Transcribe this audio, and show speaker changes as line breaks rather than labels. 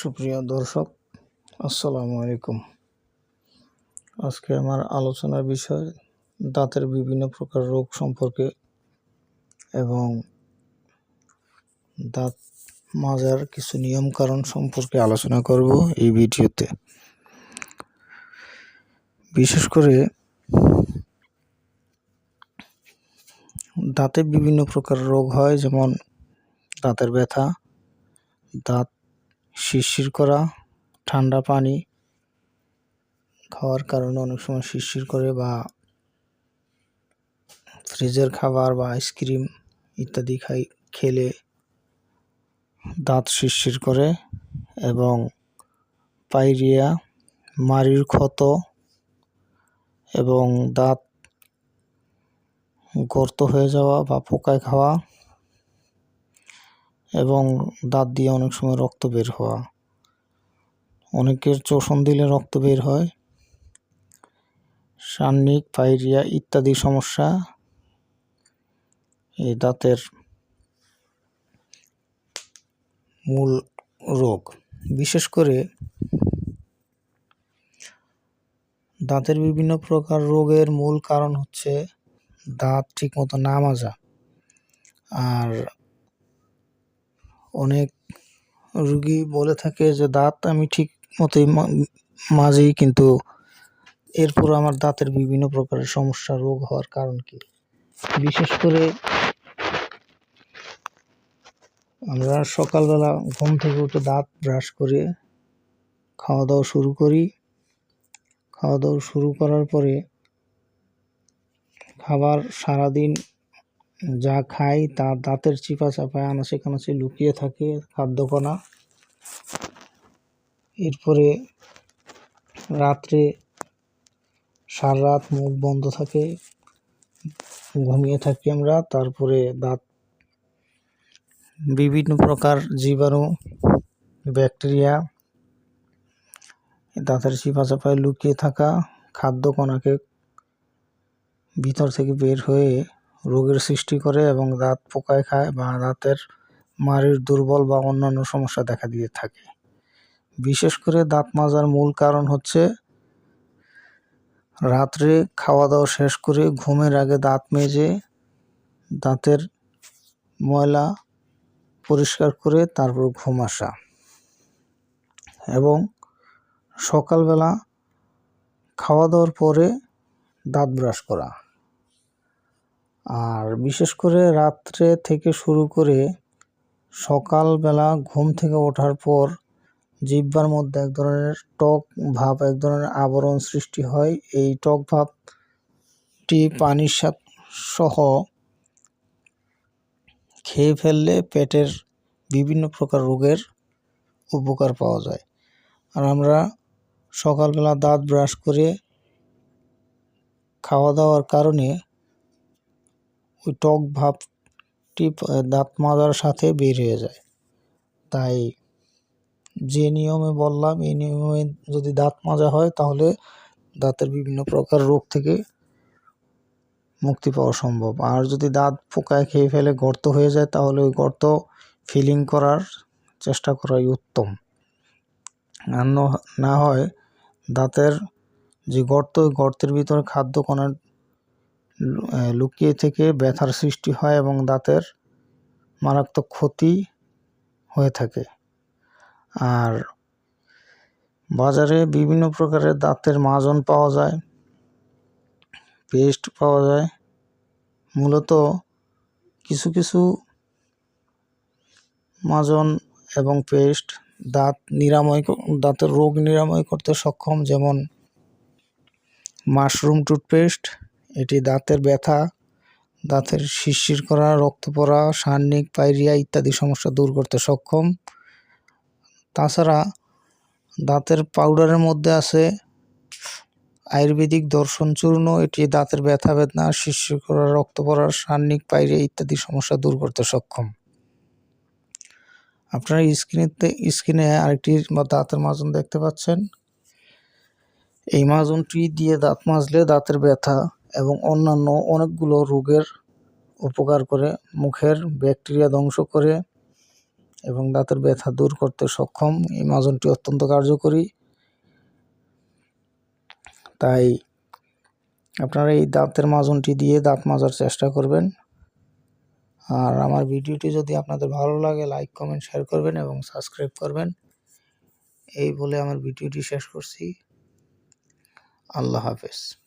সুপ্রিয় দর্শক, আসসালামু আলাইকুম। আজকে আমার আলোচনার বিষয় দাঁতের বিভিন্ন প্রকার রোগ সম্পর্কে এবং দাঁত মাজার কিছু নিয়ম কারণ সম্পর্কে আলোচনা করব এই ভিডিওতে। বিশেষ করে দাঁতে বিভিন্ন প্রকার রোগ হয়, যেমন দাঁতের ব্যথা, দাঁত শিরশির করা, ঠান্ডা পানি খাওয়ার কারণে অনেক সময় শিরশির করে বা ফ্রিজের খাবার বা আইসক্রিম ইত্যাদি খাই, খেলে দাঁত শিরশির করে এবং পাইরিয়া, মাড়ির ক্ষত এবং দাঁত গর্ত হয়ে যাওয়া বা পোকায় খাওয়া এবং দাঁত দিয়ে অনেক সময় রক্ত বের হওয়া। অনেকের চোষণ দিলে রক্ত বের হয়। সান্নিক পাইরিয়া ইত্যাদি সমস্যা এই দাঁতের মূল রোগ। বিশেষ করে দাঁতের বিভিন্ন প্রকার রোগের মূল কারণ হচ্ছে দাঁত ঠিকমতো না মাজা। আর অনেক রুগী বলে থাকে যে, দাঁত আমি ঠিক মতোই মাজি, কিন্তু এরপর আমার দাঁতের বিভিন্ন প্রকারের সমস্যা, রোগ হওয়ার কারণ কি? বিশেষ করে আমরা সকালবেলা ঘুম থেকে উঠে দাঁত ব্রাশ করে খাওয়া দাওয়া শুরু করি। খাওয়া দাওয়া শুরু করার পরে খাবার সারাদিন যা খাই তা দাঁতের চিপা চাপায় আনাচে কানাচে লুকিয়ে থাকে খাদ্যকণা। এরপরে রাত্রে সারা রাত মুখ বন্ধ থাকে, ঘুমিয়ে থাকি আমরা। তারপরে দাঁত বিভিন্ন প্রকার জীবাণু, ব্যাকটেরিয়া, দাঁতের চিপা চাপায় লুকিয়ে থাকা খাদ্য কণাকে ভিতর থেকে বের হয়ে রোগের সৃষ্টি করে এবং দাঁত পোকায় খায় বা দাঁতের মাড়ির দুর্বল বা অন্যান্য সমস্যা দেখা দিয়ে থাকে। বিশেষ করে দাঁত মাজার মূল কারণ হচ্ছে রাত্রে খাওয়া দাওয়া শেষ করে ঘুমের আগে দাঁত মেজে দাঁতের ময়লা পরিষ্কার করে তারপর ঘুম আসা এবং সকালবেলা খাওয়া দাওয়ার পরে দাঁত ব্রাশ করা। আর বিশেষ করে রাত্রে থেকে শুরু করে সকালবেলা ঘুম থেকে ওঠার পর জিহ্বার মধ্যে এক ধরনের টক ভাব, এক ধরনের আবরণ সৃষ্টি হয়। এই টক ভাবটি পানির সাথে সহ খেয়ে ফেললে পেটের বিভিন্ন প্রকার রোগের উপকার পাওয়া যায়। আর আমরা সকালবেলা দাঁত ব্রাশ করে খাওয়া দাওয়ার কারণে ওই টক ভাবটি দাঁত মাজার সাথে বের হয়ে যায়। তাই যে নিয়মে বললাম, এই নিয়মে যদি দাঁত মাজা হয়, তাহলে দাঁতের বিভিন্ন প্রকার রোগ থেকে মুক্তি পাওয়া সম্ভব। আর যদি দাঁত পোকায় খেয়ে ফেলে গর্ত হয়ে যায়, তাহলে ওই গর্ত ফিলিং করার চেষ্টা করাই উত্তম। আর না হয় দাঁতের যে গর্ত, ওই গর্তের ভিতরে খাদ্য কণা লুকিয়ে থেকে ব্যথার সৃষ্টি হয় এবং দাঁতের মারাত্মক ক্ষতি হয়ে থাকে। আর বাজারে বিভিন্ন প্রকারের দাঁতের মাজন পাওয়া যায়, পেস্ট পাওয়া যায়। মূলত কিছু কিছু মাজন এবং পেস্ট দাঁত নিরাময় দাঁতের রোগ নিরাময় করতে সক্ষম, যেমন মাশরুম টুথপেস্ট এটি দাঁতের ব্যথা, দাঁতের শিরশির করা, রক্ত পড়া, সান্নিক পাইরিয়া ইত্যাদি সমস্যা দূর করতে সক্ষম। তাছাড়া দাঁতের পাউডারের মধ্যে আছে আয়ুর্বেদিক দর্শন চূর্ণ, এটি দাঁতের ব্যথা, বেদনা, শিরশির করা, রক্ত পড়া, সান্নিক পাইরিয়া ইত্যাদি সমস্যা দূর করতে সক্ষম। আপনারা স্ক্রিনেতে, স্ক্রিনে আরেকটি দাঁতের মাজন দেখতে পাচ্ছেন। এই মাজনটি দিয়ে দাঁত মাজলে দাঁতের ব্যথা এবং অন্যান্য অনেকগুলো রোগের উপকার করে, মুখের ব্যাকটেরিয়া ধ্বংস করে এবং দাঁতের ব্যথা দূর করতে সক্ষম। এই মাজনটি অত্যন্ত কার্যকরী। তাই আপনারা এই দাঁতের মাজনটি দিয়ে দাঁত মাজার চেষ্টা করবেন। আর আমার ভিডিওটি যদি আপনাদের ভালো লাগে, লাইক, কমেন্ট, শেয়ার করবেন এবং সাবস্ক্রাইব করবেন। এই বলে আমার ভিডিওটি শেষ করছি। আল্লাহ হাফেজ।